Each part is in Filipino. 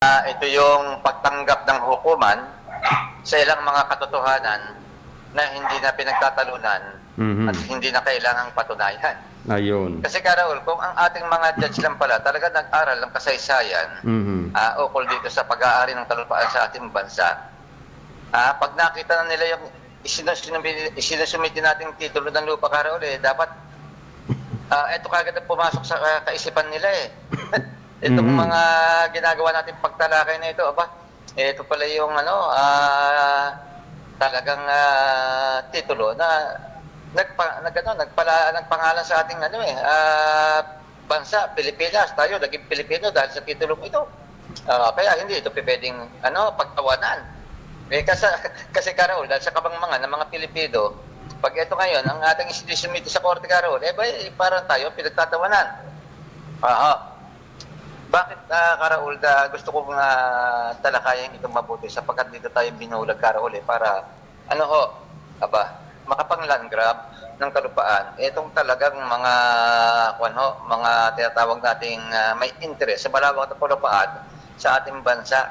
Ito yung pagtanggap ng hukuman sa ilang mga katotohanan na hindi na pinagtatalunan Mhm. at hindi na kailangang patunayan. Ayun. Kasi Karaul, kung ang ating mga judge lang pala talaga nag-aral ng kasaysayan Mhm. ah, ukol dito sa pag-aari ng talupaan sa ating bansa, ah, pag nakita na nila yung isinusumiti, nating titulo ng lupa Karaul, eh, dapat ah, eto kagad ang pumasok sa ah, kaisipan nila eh. Itong Mhm. mga ginagawa natin pagtalakay na ito, aba, ito pala yung ano, ah, talagang ah, titulo na nagpa, nag, ano, nagpala, nagpangalan sa ating ano eh, ah, bansa, Pilipinas, tayo naging Pilipino dahil sa titulong ito. Ah, kaya hindi ito pwedeng ano, pagtawanan. Eh, kasi, kasi Karol, dahil sa kabangmangan ng mga Pilipino, pag ito ngayon, ang ating institution dito sa Korte Karol, eh, ba, eh, parang tayo pinagtatawanan. Aha. Bakit, uh, Karaul, da, gusto kong uh, talakayan itong mabuti sapagkat dito tayo binulag, Karaul, eh, para, ano ho, aba, makapang land grab ng kalupaan, itong talagang mga, kwan ho, mga tinatawag nating ah, may interest sa malawak na kalupaan sa ating bansa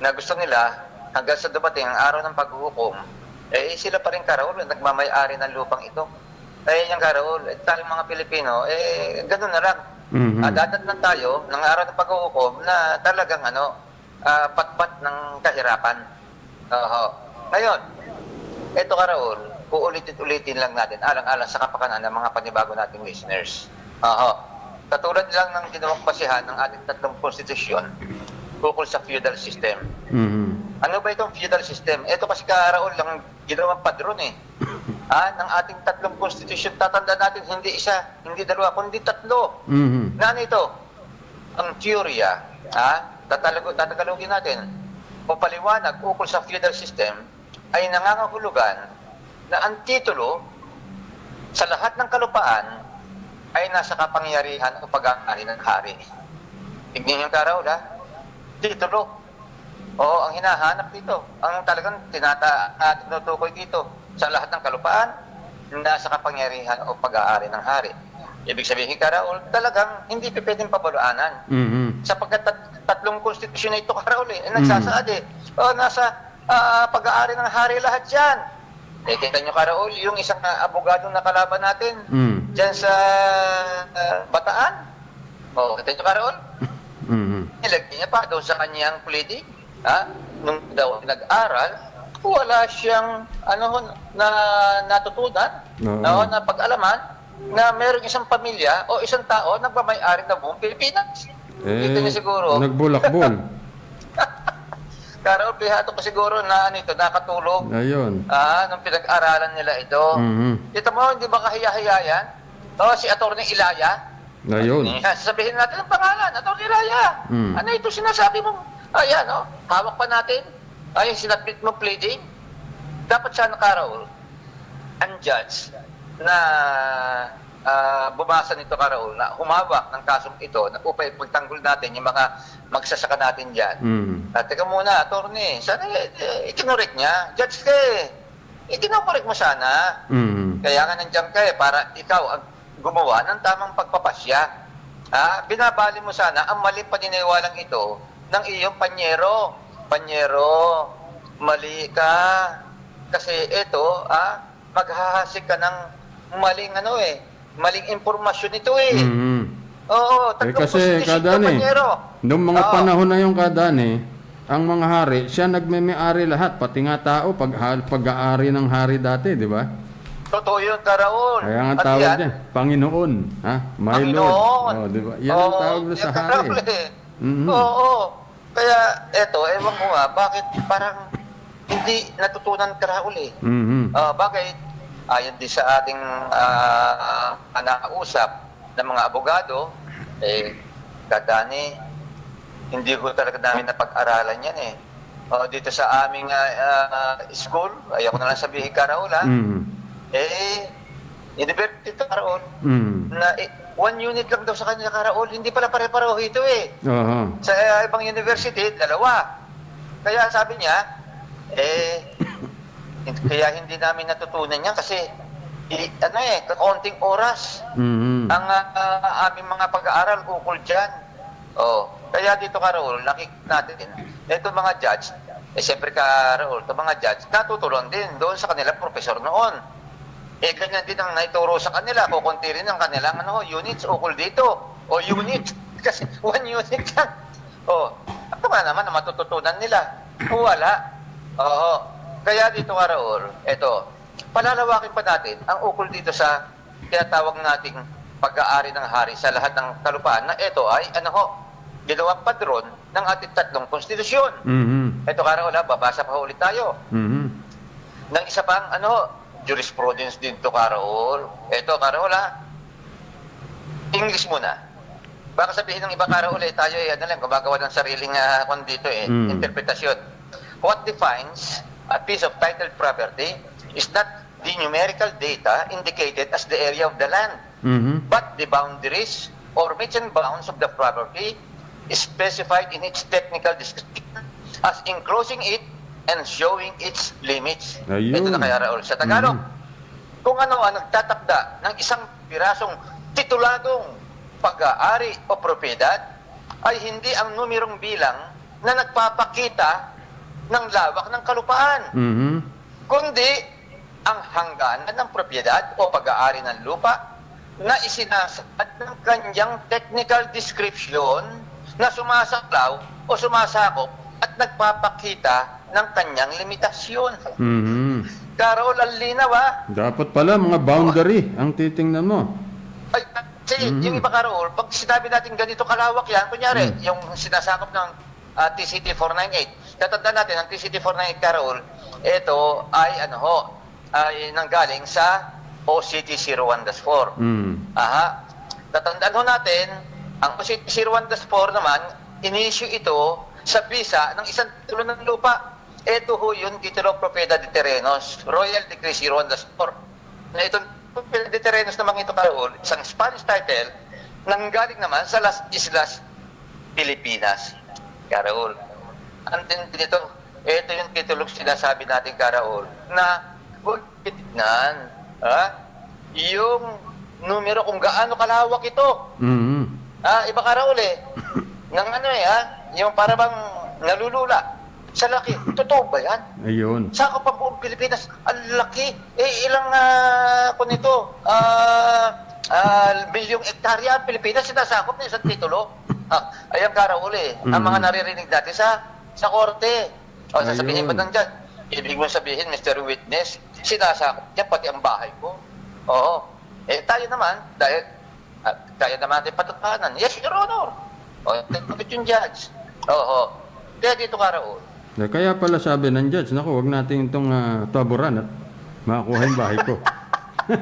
na gusto nila hanggang sa dumating ang araw ng paghuhukom, eh sila pa rin Karaul, nagmamay-ari ng lupang ito. Eh, yung Karaul, eh, tayong mga Pilipino, eh, ganun na lang. Mhm. Ah, dadatnan tayo ng araw ng paghuhukom na talagang ano, ah, patpat ng kahirapan. Oho. Ngayon, ito ka Raul, uulitin-ulitin lang natin alang-alang sa kapakanan ng mga panibago nating listeners. Oho. Katulad lang ng ginawang basihan ng ating tatlong konstitusyon ukol sa feudal system. Mhm. Ano ba itong feudal system? Ito kasi ka-Raul lang ginawang padron eh. Ah, ng ating tatlong konstitusyon, tatanda natin hindi isa, hindi dalawa, kundi tatlo. Mhm. Na ano ito? Ang teorya, ha? Tatalago, tatagalogin natin. O paliwanag ukol sa feudal system ay nangangahulugan na ang titulo sa lahat ng kalupaan ay nasa kapangyarihan o pag-aari ng hari. Tignan yung karaw, ha? Titulo. Oo, ang hinahanap dito. Ang talagang tinata at tinutukoy dito sa lahat ng kalupaan, nasa kapangyarihan o pag-aari ng hari. Ibig sabihin, Karaol, talagang hindi pa pwedeng pabaluanan. Mhm. Sapagkat tat- tatlong konstitusyon na ito, Karaol, eh, nagsasaad eh. O, nasa ah, pag-aari ng hari lahat yan. Eh, kita nyo, Karaol, yung isang ah, abogadong nakalaban natin, Mhm. dyan sa ah, Bataan. O, kita nyo, Karaol, Mhm. nilagyan niya pa doon sa kanyang pleading. Ha? Nung daw nag-aral, wala siyang ano na natutunan, Oo. no, na pag-alaman na mayroong isang pamilya o isang tao nagmamay-ari ng buong Pilipinas. Kita niyo siguro. Nagbulakbol. Karaol, pihado ko siguro na ano ito, nakatulog. Ayun. Ah, nung pinag-aralan nila ito. Mhm. Kita mo, hindi ba kahiya-hiya yan? No, si Atty. Ilaya. Ayun. Yan, sasabihin natin ang pangalan, Atty. Ilaya. Mm. Ano ito sinasabi mo? Ayan, oh, hawak pa natin. Ay, sinabit mo pleading. Dapat sana, Karaul, ang judge na ah, bumasa nito, Karaul, na humawak ng kasong ito na upay pagtanggol natin yung mga magsasaka natin dyan. Mhm. At teka muna, attorney, sana eh, eh, ikinorek niya. Judge ka eh. Ikinokorek mo sana. Mhm. Kaya nga nandiyan ka eh, para ikaw ang gumawa ng tamang pagpapasya. Ah, binabali mo sana ang mali paniniwalang ito ng iyong panyero. Panyero, mali ka. Kasi ito, ah, maghahasik ka ng maling ano eh, maling impormasyon ito eh. Mhm. Oo, Eh kasi kadani, panyero. noong mga Oo. panahon na yung kadani, ang mga hari, siya nagme-may-ari lahat, pati nga tao, pag, pag-aari ng hari dati, di ba? Totoo yun, Karaol. Kaya nga At tawag yan, niya, Panginoon, ha? My Panginoon. Lord. Oh, di ba? Yan ang Oo, tawag sa hari. Eh. Mhm. Oo. Kaya, eto, ewan ko nga, bakit parang hindi natutunan Karaol eh. Mhm. Ah, bakit? Ayon din sa ating ah, nakausap ng mga abogado, eh, kadani, hindi ko talaga namin napag-aralan yan eh. Oh, dito sa aming ah, ah, school, ayoko na lang sabihin Karaol ha, Mhm. eh, University Karaol, Mhm. na eh, one unit lang daw sa kanya Karaol, hindi pala pare-pareho ito eh. Aha. Sa uh, ibang university, dalawa. Kaya sabi niya, eh, kaya hindi namin natutunan yan kasi, i- ano eh, kaunting oras Mhm. ang ah, aming mga pag-aaral ukol dyan. Oh, Kaya dito ka Raul, nakikita natin, ito mga judge, eh siyempre ka Raul, ito mga judge, natutulong din doon sa kanilang profesor noon. Eh ganyan din ang naituro sa kanila, kukunti rin ang kanilang ano, units ukol dito. O unit, kasi one unit lang. O, ano ba naman ang matututunan nila? Wala. Oo. Kaya dito ka Raul, ito, palalawakin pa natin ang ukol dito sa tinatawag nating pag-aari ng hari sa lahat ng kalupaan na ito ay, ano ho, ginawang padron ng ating tatlong konstitusyon. Mhm. Ito ka Raul, ha, babasa pa ulit tayo Mhm. ng isa pang ano, jurisprudence din to Karaol. Ito Karaol ha. English muna. Baka sabihin ng iba Karaol eh, tayo eh, ano lang, gumagawa ng sariling uh, kung dito eh, Mm. interpretasyon. What defines a piece of titled property is not the numerical data indicated as the area of the land, Mhm. but the boundaries or meets and bounds of the property is specified in its technical description as enclosing it and showing its limits. Ayun. Ito na kaya Raul. Sa Tagalog, Mhm. kung ano ang nagtatakda ng isang pirasong tituladong pag-aari o propiedad ay hindi ang numerong bilang na nagpapakita ng lawak ng kalupaan Mhm. kundi ang hangganan ng propiedad o pag-aari ng lupa na isinasaad ng kanyang technical description na sumasaklaw o sumasakop at nagpapakita ng kanyang limitasyon. Mhm. Karol, ang linaw ah. Dapat pala mga boundary ang titingnan mo. Ay, kasi Mhm. yung iba Karol, pag sinabi natin ganito kalawak yan, kunyari, Mhm. yung sinasakop ng ah, TCT 498, tatandaan natin, ang TCT 498 Karol, ito ay ano ho, ay nanggaling sa OCT 01-4. Mhm. Aha. Tatandaan ho natin, ang OCT 01-4 naman, inisyu ito sa visa ng isang titulo ng lupa. Ito ho yung titulo propiedad de terrenos, Royal Decree 01-4. Na itong propiedad de terrenos naman ito karoon, isang Spanish title, nanggaling naman sa Las Islas Pilipinas. Karaol. Ang tindi nito, ito yung titulong sinasabi natin, Karaol, na huwag titignan, ha? yung numero kung gaano kalawak ito. Mhm. Ah, iba Karaol eh. Nang ano eh, ha? Yung para bang nalulula sa laki. Totoo ba yan? Ayun. Sa kapag buong Pilipinas, ang laki. Eh, ilang uh, kung ito, ah, ah, bilyong ektarya ang Pilipinas sinasakop na isang titulo. Ah, ayan Karaul eh. Ang mga naririnig natin sa sa korte. O, sasabihin ba nang dyan? Ibig mo sabihin, Mr. Witness, sinasakop niya pati ang bahay ko. Oo. Eh, tayo naman, dahil ah, kaya naman natin patutuhanan. Yes, Your Honor. O, tapos yung judge. Oo. Kaya dito Karaul, Eh, Kaya pala sabi ng judge, naku, wag natin itong ah, taburan at makakuha yung bahay ko.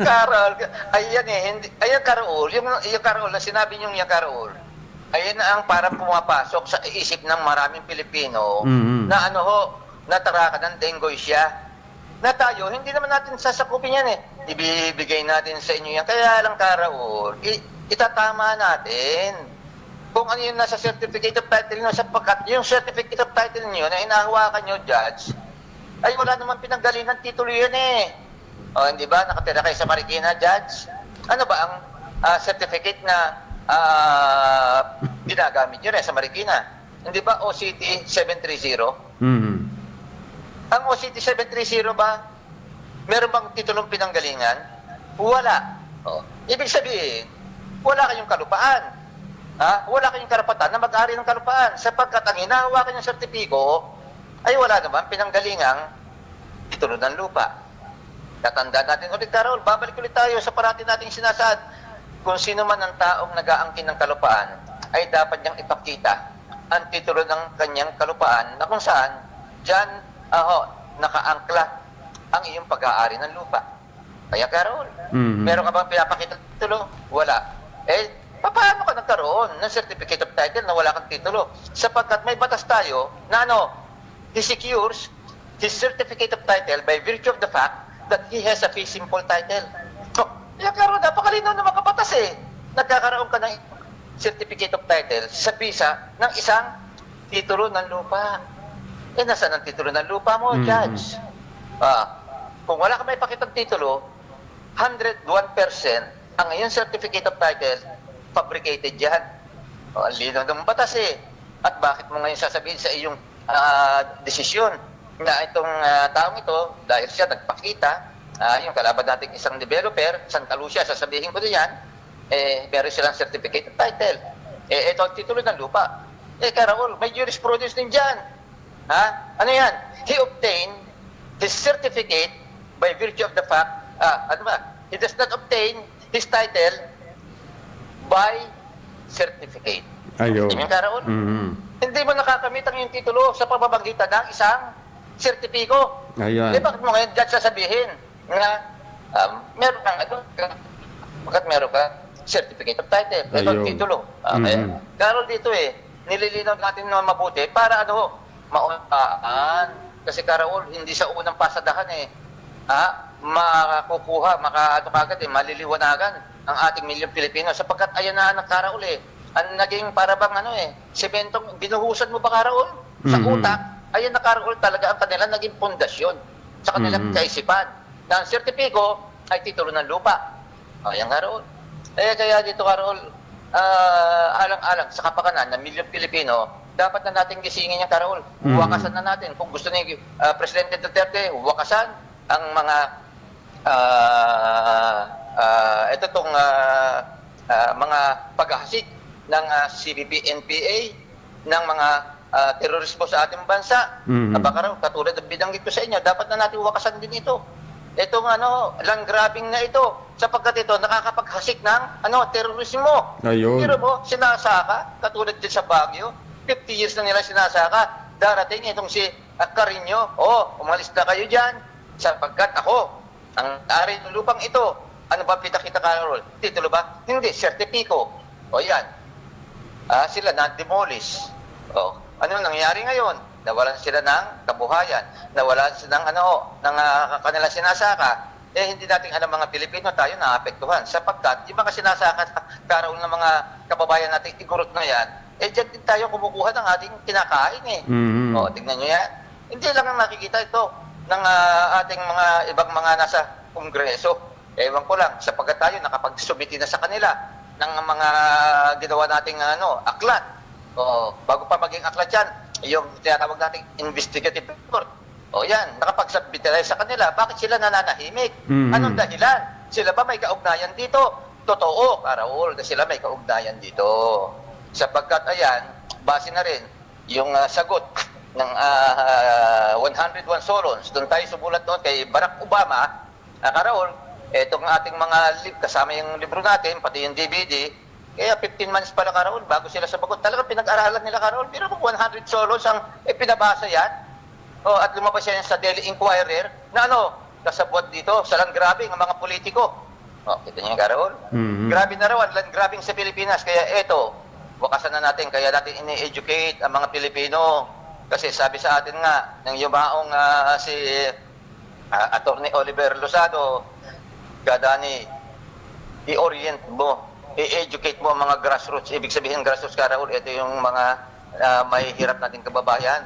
Carol, ayan eh, hindi, ayan Carol, yung, yung Carol na sinabi niyo yung Carol, ayan na ang parang pumapasok sa isip ng maraming Pilipino Mhm. na ano ho, natarakan ng dengoy siya. Na tayo, hindi naman natin sasakupin yan eh. Ibibigay natin sa inyo yan. Kaya lang Carol, i- itatama natin kung ano yung nasa certificate of title nyo sapagkat yung certificate of title nyo na inahawakan nyo, judge, ay wala naman pinanggalingan ng titulo yun eh. O, hindi ba? Nakatira kayo sa Marikina, Judge? Ano ba ang ah, certificate na ah, ginagamit nyo rin sa Marikina? Hindi ba OCT 730? Mhm. Ang OCT 730 ba, meron bang titulong pinanggalingan? Wala. O, ibig sabihin, wala kayong kalupaan. Ha? Wala kayong karapatan na mag-ari ng kalupaan sapagkat ang hinahawakan ng sertipiko ay wala naman pinanggalingang titulo ng lupa. Tatandaan natin ulit, Carol, babalik ulit tayo sa parati nating sinasaad. Kung sino man ang taong nag-aangkin ng kalupaan, ay dapat niyang ipakita ang titulo ng kanyang kalupaan na kung saan dyan aho, nakaangkla ang iyong pag-aari ng lupa. Kaya, Carol, Mhm. meron ka bang pinapakita titulo? Wala. Eh, paano ka nagkaroon ng certificate of title na wala kang titulo? Sapagkat may batas tayo na ano, he secures his certificate of title by virtue of the fact that he has a fee simple title. Oh, kaya karoon, napakalinaw na mga batas eh. Nagkakaroon ka ng certificate of title sa visa ng isang titulo ng lupa. Eh, nasaan ang titulo ng lupa mo, Mhm. Judge? Ah, kung wala ka may pakitang titulo, 101% ang iyong certificate of title, fabricated yan. O, ang lino ng batas eh. At bakit mo ngayon sasabihin sa iyong ah, desisyon na itong ah, taong ito, dahil siya nagpakita, ah, yung kalaban nating isang developer, Santa Lucia, sasabihin ko din yan, eh, meron silang certificate of title. Eh, ito ang titulo ng lupa. Eh, Karaol, may jurisprudence din dyan. Ha? Ano yan? He obtained his certificate by virtue of the fact, ah, ano ba? He does not obtain his title by certificate. Ayun. Yung Karaol, Mhm. hindi mo nakakamit ang yung titulo sa pamamagitan ng isang sertipiko. Ayan. Eh, bakit mo ngayon dyan sasabihin na um, meron kang, ito, bakit meron ka certificate of title, ito ang titulo. Okay? Mhm. Karol dito eh, nililinaw natin na mabuti para ano, mauntaan. Kasi Karol, hindi sa unang pasadahan eh, ha, makakukuha, maka, ano kagad eh, maliliwanagan ang ating milyong Pilipino sapagkat ayan na ng Karaol eh. Ang naging para bang ano eh, sementong binuhusan mo ba Karaol? Sa Mhm. utak, ayan na Karaol talaga ang kanilang naging pundasyon sa kanilang Mhm. kaisipan. Na ang sertipiko ay titulo ng lupa. Ayan Karaol. Eh kaya dito Karaol, ah, alang-alang sa kapakanan ng milyong Pilipino, dapat na natin gisingin yung Karaol. Mhm. Wakasan na natin. Kung gusto ni ah, Presidente Duterte, wakasan ang mga ah ah, ito tong ah, ah, mga paghahasik ng ah, CBP NPA ng mga ah, terorismo sa ating bansa. Mhm. Baka raw, katulad ng binanggit ko sa inyo, dapat na natin wakasan din ito. Itong ano, land grabbing na ito, sapagkat ito nakakapaghasik ng ano, terorismo. Ayun. Pero mo, sinasaka, katulad din sa Baguio, 50 years na nila sinasaka, darating itong si uh, Carino, oh, umalis na kayo dyan, sapagkat ako, ang ari ng lupang ito, ano ba kita-kita Carol? Titulo ba? Hindi, sertipiko. O yan, ah, sila na-demolish. Oh, ano nangyari ngayon? Nawalan sila ng kabuhayan, nawalan sila ng ano, ng ah, kanilang sinasaka. Eh hindi natin alam mga Pilipino tayo naapektuhan sapagkat yung mga sinasaka sa karoon ng mga kababayan natin igurot na yan, eh dyan din tayo kumukuha ng ating kinakain eh. Mhm. Oh, tingnan nyo yan. Hindi lang ang nakikita ito ng ah, ating mga ibang mga nasa kongreso. Ewan ko lang, sapagkat tayo nakapagsubiti na sa kanila ng mga ginawa nating ano, aklat. O, bago pa maging aklat yan, yung tinatawag nating investigative report. O yan, nakapagsubmit na sa kanila. Bakit sila nananahimik? Mhm. Anong dahilan? Sila ba may kaugnayan dito? Totoo, Karaol, na sila may kaugnayan dito. Sapagkat ayan, base na rin yung ah, sagot ng ah, 101 Solons. Doon tayo sumulat noon kay Barack Obama, uh, Karaol, etong ating mga lib, kasama yung libro natin, pati yung DVD, kaya 15 months pala Karaol bago sila sabagot. Talagang pinag-aralan nila Karaol, pero kung 100 Solons ang eh, pinabasa yan, oh, at lumabas yan sa Daily Inquirer, na ano, kasabot dito, sa land grabbing ang mga politiko. Oh, kita niyo yung Karaol? Mhm. Grabe na raw ang land grabbing sa Pilipinas. Kaya eto, wakasan na natin. Kaya natin ini-educate ang mga Pilipino. Kasi sabi sa atin nga, ng yumaong ah, si ah, Attorney Oliver Lozado, Gadani, i-orient mo, i-educate mo ang mga grassroots. Ibig sabihin grassroots, Karaul, ito yung mga ah, may hirap nating kababayan.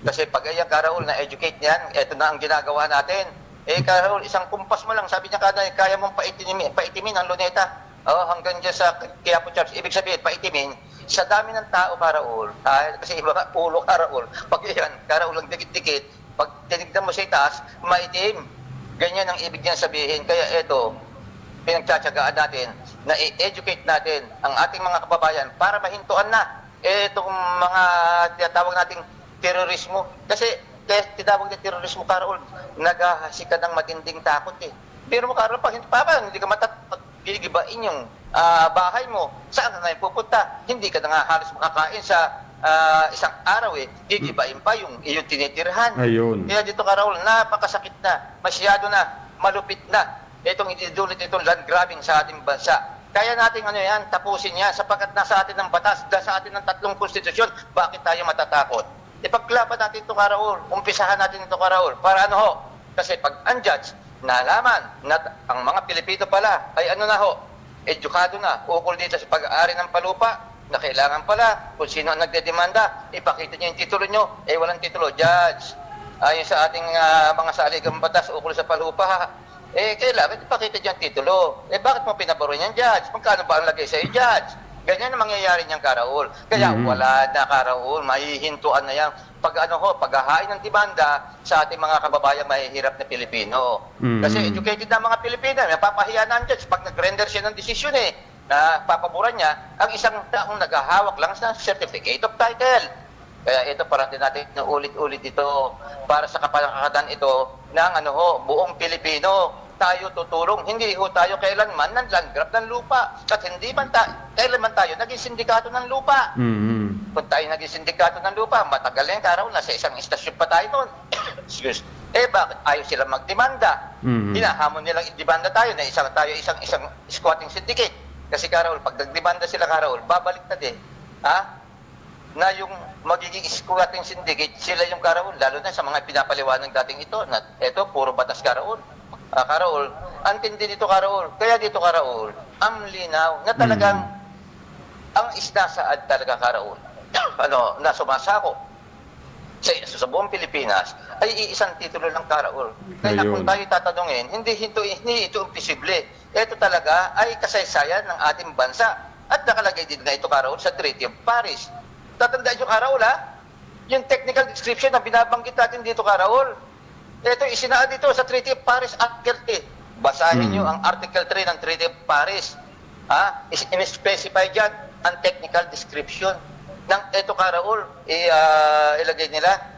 Kasi pag ayan, Karaul, na-educate niyan, ito na ang ginagawa natin. Eh, Karaul, isang kumpas mo lang, sabi niya kada, kaya mong paitimin, paitimin ang luneta. Oh, hanggang dyan sa Quiapo Church. Ibig sabihin, paitimin, sa dami ng tao, Karaul, ah, kasi iba ka, ulo, Karaul, pag yan, Karaul ang dikit-dikit, pag tinignan mo sa itaas, maitim. Ganyan ang ibig niya sabihin. Kaya ito, pinagtsatsagaan natin na i-educate natin ang ating mga kababayan para mahintuan na eh, itong mga tinatawag nating terorismo. Kasi kaya tinawag na terorismo, Karol, naghahasika ng matinding takot eh. Pero mo, Karol, pag hindi pa hindi ka matat gigibain yung ah, bahay mo, saan ka ngayon pupunta? Hindi ka na nga halos makakain sa ah, isang araw eh. Gigibain pa yung iyong tinitirhan. Ayun. Kaya dito ka Raul, napakasakit na, masyado na, malupit na. Itong idudulot itong land grabbing sa ating bansa. Kaya natin ano yan, tapusin yan sapagkat nasa atin ng batas, nasa atin ng tatlong konstitusyon, bakit tayo matatakot? Ipaglaban natin ito ka Raul, umpisahan natin ito ka Raul, para ano ho? Kasi pag unjudged, nalaman na ang mga Pilipino pala ay ano na ho, edukado na, ukol dito sa pag-aari ng palupa, na kailangan pala, kung sino ang nagdedemanda, ipakita niyo yung titulo niyo, eh walang titulo, judge. Ayon sa ating ah, mga saligang batas ukol sa palupa, eh kailangan ipakita niyo ang titulo. Eh bakit mo pinabaron yan, judge? Magkano ba ang lagay sa judge? Ganyan ang mangyayari niyang karaol. Kaya Mhm. wala na karaol, mahihintuan na yan. Pag ano ho, paghahain ng demanda sa ating mga kababayan mahihirap na Pilipino. Mhm. Kasi educated na mga Pilipino, napapahiya na ang judge pag nag-render siya ng desisyon eh, na papaboran niya ang isang taong naghahawak lang sa certificate of title. Kaya ito parating natin na ulit-ulit ito para sa kapalakatan ito ng ano ho, buong Pilipino. Tayo tutulong, hindi ho tayo kailanman ng land grab ng lupa. At hindi man ta kailanman tayo naging sindikato ng lupa. Mhm. Kung tayo naging sindikato ng lupa, matagal na yung karaw, nasa isang istasyon pa tayo noon. Excuse. Eh, bakit ayaw sila magdemanda? Mhm. Hinahamon nilang idemanda tayo na isang tayo isang isang squatting syndicate. Kasi Karaol, pag nagdemanda sila Karaol, babalik na din. Ha? Na yung magiging squatting syndicate, sila yung Karaol, lalo na sa mga pinapaliwanag dating ito, na ito, puro batas Karaol. Ah, Karaol, antindi dito Karaol. Kaya dito Karaol, ang linaw na talagang ang isda saad talaga Karaol. ano, na sumasako sa, sa buong Pilipinas ay iisang titulo ng Karaol. Kaya Ayun. kung tayo tatanungin, hindi, hindi, hindi ito imposible. Ito talaga ay kasaysayan ng ating bansa. At nakalagay din na ito Karaol sa Treaty of Paris. Tatandaan nyo Karaol ha? Yung technical description na binabanggit natin dito Karaol. Ito isinaan dito sa Treaty of Paris Article 3. Basahin Hmm. nyo ang Article 3 ng Treaty of Paris. Ha? Is- In-specify dyan ang technical description ng ito Karaol. I, ah, ilagay nila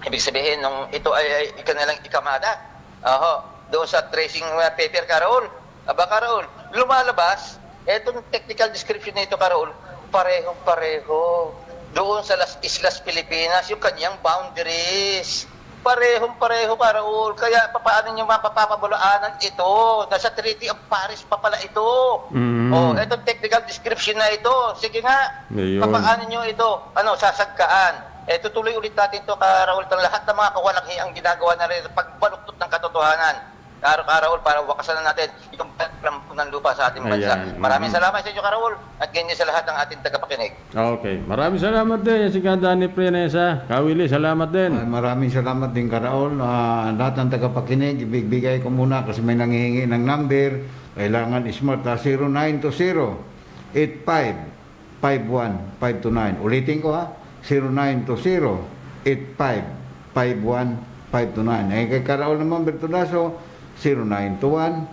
Ibig sabihin, nung ito ay, ay ikanilang ikamada, aho, doon sa tracing uh, paper, Karaol, aba Karaol, lumalabas, etong technical description nito, Karaol, parehong-pareho. Doon sa Las Islas Pilipinas, yung kanyang boundaries. Parehong-pareho, Karaol. Kaya papaano nyo mapapapabulaanan ito? Nasa Treaty of Paris pa pala ito. Mhm. Oh, etong technical description na ito. Sige nga, Ayun. papaano nyo ito? Ano, sasagkaan? Eh, tutuloy ulit natin ito, Karaul, ng lahat ng mga kawalang ang ginagawa na rin pagbaluktot ng katotohanan. Karo Karaul, para wakasan na natin yung paglampo ng lupa sa ating bansa. Ayan. Maraming salamat sa inyo, Karaul, at ganyan sa lahat ng ating tagapakinig. Okay. Maraming salamat din. Si Dani Prenesa. Kawili, salamat din. Ay, maraming salamat din Karaol. Ah, lahat ng tagapakinig, ibigay ko muna kasi may nangihingi ng number. Kailangan smart ah, 0920 85 51 529. Ulitin ko ha. 0920 85 51 529. Eh kay Karaol naman Bertolaso 0921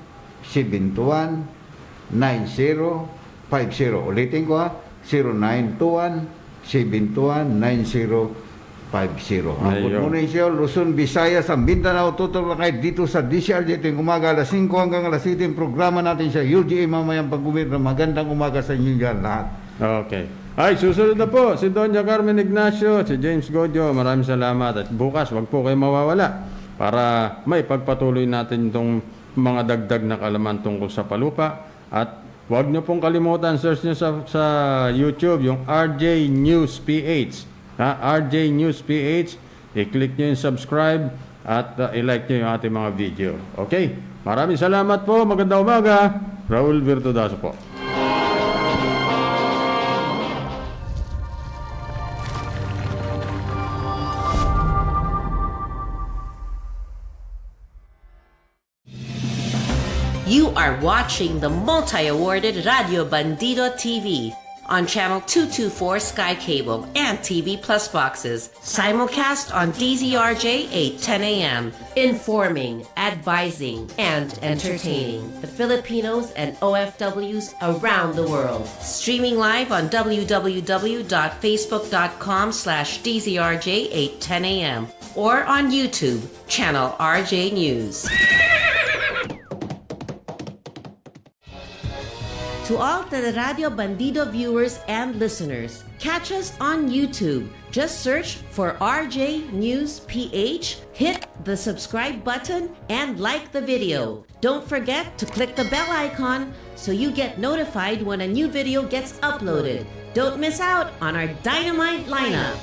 721 9050. Ulitin ko ha. 0921 721 9050. Ang. Good morning siya, Luzon, Visayas, ang Mindanao, tutok na kayo dito sa DCRJ tuwing umaga alas 5 hanggang alas 7 yung programa natin sa UGA mamayang pagkumit na magandang umaga sa inyo dyan lahat. Okay. Ay, susunod na po si Doña Carmen Ignacio, si James Godio. Maraming salamat. At bukas, wag po kayo mawawala para may pagpatuloy natin itong mga dagdag na kalaman tungkol sa palupa. At wag nyo pong kalimutan, search nyo sa, sa YouTube yung RJ News PH. Ha? RJ News PH. I-click nyo yung subscribe at uh, i-like nyo yung ating mga video. Okay? Maraming salamat po. Magandang umaga. Raul Virtudaso po. Are watching the multi-awarded Radio Bandido TV on channel 224 Sky Cable and TV Plus boxes. Simulcast on DZRJ 810 a.m. Informing, advising, and entertaining the Filipinos and OFWs around the world. Streaming live on www.facebook.com slash DZRJ 810 a.m. or on YouTube, channel RJ News. To all the Radio Bandido viewers and listeners, catch us on YouTube. Just search for RJ News PH, hit the subscribe button, and like the video. Don't forget to click the bell icon so you get notified when a new video gets uploaded. Don't miss out on our dynamite lineup.